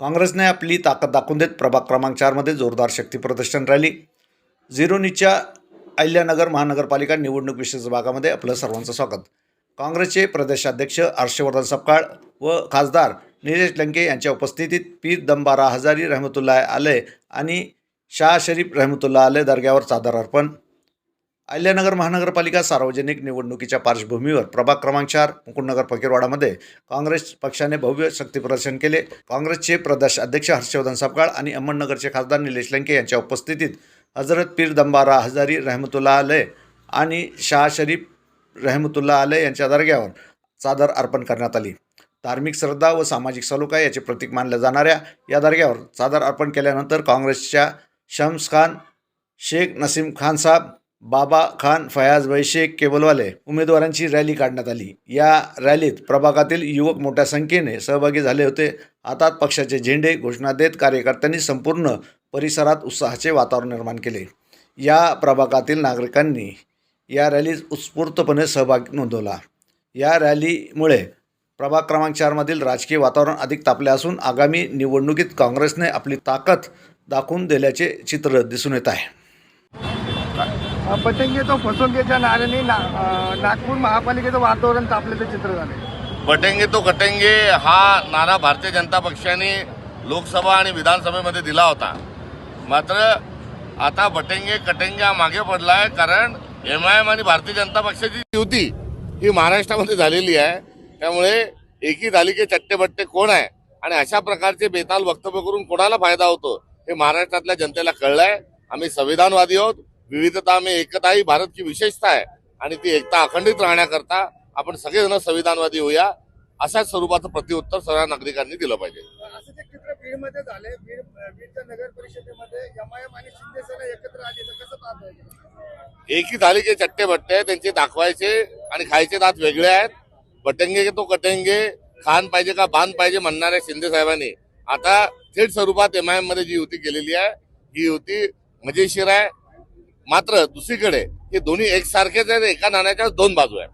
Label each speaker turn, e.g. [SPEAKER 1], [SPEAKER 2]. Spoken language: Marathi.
[SPEAKER 1] काँग्रेसने आपली ताकद दाखवून देत प्रभाग क्रमांक चारमध्ये जोरदार शक्ती प्रदर्शन रॅली. झिरोनीच्या अहिल्यानगर महानगरपालिका निवडणूक विशेष भागामध्ये आपलं सर्वांचं स्वागत. काँग्रेसचे प्रदेशाध्यक्ष हर्षवर्धन सपकाळ व खासदार निलेश लंके यांच्या उपस्थितीत पीर दंबारा हजारी रहमतुल्ला आले आणि शाह शरीफ रहमतुल्ला आले दर्ग्यावर चादर अर्पण अहिल्यानगर महानगरपालिका सार्वजनिक निवडणुकीच्या पार्श्वभूमीवर प्रभाग क्रमांक चार मुकुंदनगर फकीरवाडामध्ये काँग्रेस पक्षाने भव्य शक्ती प्रदर्शन केले. काँग्रेसचे प्रदेश अध्यक्ष हर्षवर्धन सपकाळ आणि अहमदनगरचे खासदार निलेश लंके यांच्या उपस्थितीत हजरत पीर दंबारा हजारी रहमतुल्ला आले आणि शाह शरीफ रहमतुल्ला आले यांच्या दर्ग्यावर चादर अर्पण करण्यात आली. धार्मिक श्रद्धा व सामाजिक सलोखा याचे प्रतीक मानल्या जाणाऱ्या या दर्ग्यावर चादर अर्पण केल्यानंतर काँग्रेसच्या शम्स खान शेख नसीम खान साहेब बाबा खान फयाज वैशेख केबलवाले उमेदवारांची रॅली काढण्यात आली. या रॅलीत प्रभागातील युवक मोठ्या संख्येने सहभागी झाले होते. हातात पक्षाचे झेंडे घोषणा देत कार्यकर्त्यांनी संपूर्ण परिसरात उत्साहाचे वातावरण निर्माण केले. या प्रभागातील नागरिकांनी या रॅलीत उत्स्फूर्तपणे सहभाग नोंदवला. या रॅलीमुळे प्रभाग क्रमांक चारमधील राजकीय वातावरण अधिक तापले असून आगामी निवडणुकीत काँग्रेसने आपली ताकद दाखवून दिल्याचे चित्र दिसून येत आहे.
[SPEAKER 2] पतंगे तो फसवणुकीच्या नाऱ्याने ना नागपूर महापालिकेचं वातावरण तापल्याचं चित्र झालं
[SPEAKER 3] पटेंगे तो कटेंगे हा नारा भारतीय जनता पक्षाने लोकसभा आणि विधानसभेमध्ये दिला होता. मात्र आता बटेंगे कटेंगे हा मागे पडला आहे कारण एम आय एम आणि भारतीय जनता पक्षाची युती ही महाराष्ट्रामध्ये झालेली आहे. त्यामुळे एकी झाली की कोण आहे आणि अशा प्रकारचे बेताल वक्तव्य करून कोणाला फायदा होतो हे महाराष्ट्रातल्या जनतेला कळलंय. आम्ही संविधानवादी आहोत. विविधता में एकता ही भारत की विशेषता आहे. आणि ती एकता अखंडित राहण्याकरता आपण सगळेजण संविधानवादी होऊया अशाच स्वरूपाचं प्रत्युत्तर सर्व नागरिकांनी दिलं पाहिजे. एकी झाली की चट्टे बट्टे त्यांचे दाखवायचे आणि खायचे दात वेगळे आहेत. बटेंगे तो कटेंगे खान पाहिजे का बांध पाहिजे म्हणणाऱ्या शिंदे साहेबांनी. आता थेट स्वरूपात एमआयएममध्ये जी युती केलेली आहे ही युती मजेशीर आहे. मात्र दुसरीकडे हे दोन्ही एकसारखेच आहेत एका नाण्याच्या दोन बाजू आहेत.